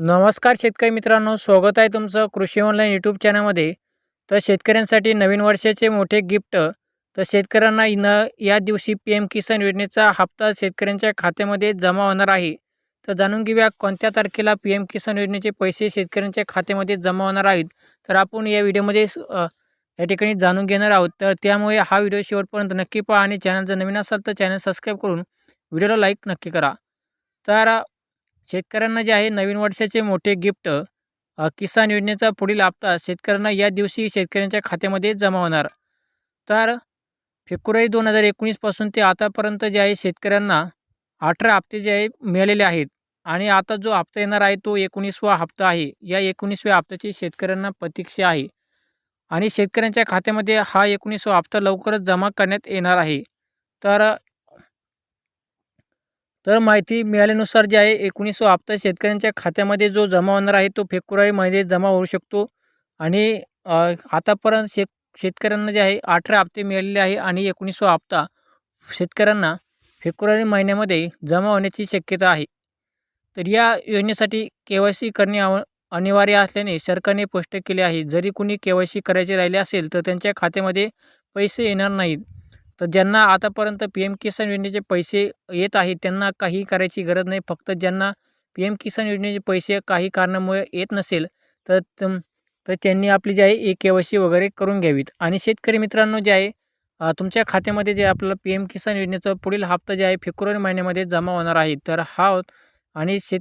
नमस्कार शेतकरी मित्रांनो स्वागत आहे तुमचं कृषी ऑनलाईन यूट्यूब चॅनलमध्ये तर शेतकऱ्यांसाठी नवीन वर्षाचे मोठे गिफ्ट तर शेतकऱ्यांना न या दिवशी पी एम किसान योजनेचा हप्ता शेतकऱ्यांच्या खात्यामध्ये जमा होणार आहे. तर जाणून घेऊया कोणत्या तारखेला पी एम किसान योजनेचे पैसे शेतकऱ्यांच्या खात्यामध्ये जमा होणार आहेत. तर आपण या व्हिडिओमध्ये या ठिकाणी जाणून घेणार आहोत. तर त्यामुळे हा व्हिडिओ शेवटपर्यंत नक्की पहा आणि चॅनल जर नवीन असाल तर चॅनल सबस्क्राईब करून व्हिडिओला लाईक नक्की करा. तर शेतकऱ्यांना जे आहे नवीन वर्षाचे मोठे गिफ्ट किसान योजनेचा पुढील हप्ता शेतकऱ्यांना या दिवशी शेतकऱ्यांच्या खात्यामध्ये जमा होणार. तर फेब्रुवारी दोन हजार एकोणीसपासून ते आतापर्यंत जे आहे शेतकऱ्यांना अठरा हप्ते जे आहे मिळालेले आहेत. आणि आता जो हप्ता येणार आहे तो एकोणीसवा हप्ता आहे. या एकोणीसव्या हप्त्याची शेतकऱ्यांना प्रतीक्षा आहे. आणि शेतकऱ्यांच्या खात्यामध्ये हा एकोणीसवा हप्ता लवकरच जमा करण्यात येणार आहे. तर तर माहिती मिळाल्यानुसार जे आहे एकोणीसवा हप्ता शेतकऱ्यांच्या खात्यामध्ये जो जमा होणार आहे तो फेब्रुवारी महिन्यात जमा होऊ शकतो. आणि आतापर्यंत शेत शेतकऱ्यांना जे आहे अठरा हप्ते मिळालेले आहे आणि एकोणीसवा हप्ता शेतकऱ्यांना फेब्रुवारी महिन्यामध्ये जमा होण्याची शक्यता आहे. तर या योजनेसाठी के वाय सी करणे आव अनिवार्य असल्याने सरकारने स्पष्ट केले आहे जरी कुणी के वाय सी करायचे राहिले असेल तर त्यांच्या खात्यामध्ये पैसे येणार नाहीत. तर ज्यांना आतापर्यंत पी एम किसान योजनेचे पैसे येत आहेत त्यांना काही करायची गरज नाही. फक्त ज्यांना पी एम किसान योजनेचे पैसे काही कारणामुळे येत नसेल तर तुम तर त्यांनी आपली जे आहे ए के वाय सी वगैरे करून घ्यावीत. आणि शेतकरी मित्रांनो जे आहे तुमच्या खात्यामध्ये जे आपल्याला पी एम किसान योजनेचा पुढील हप्ता जे आहे फेब्रुवारी महिन्यामध्ये जमा होणार आहे. तर हा आणि शेत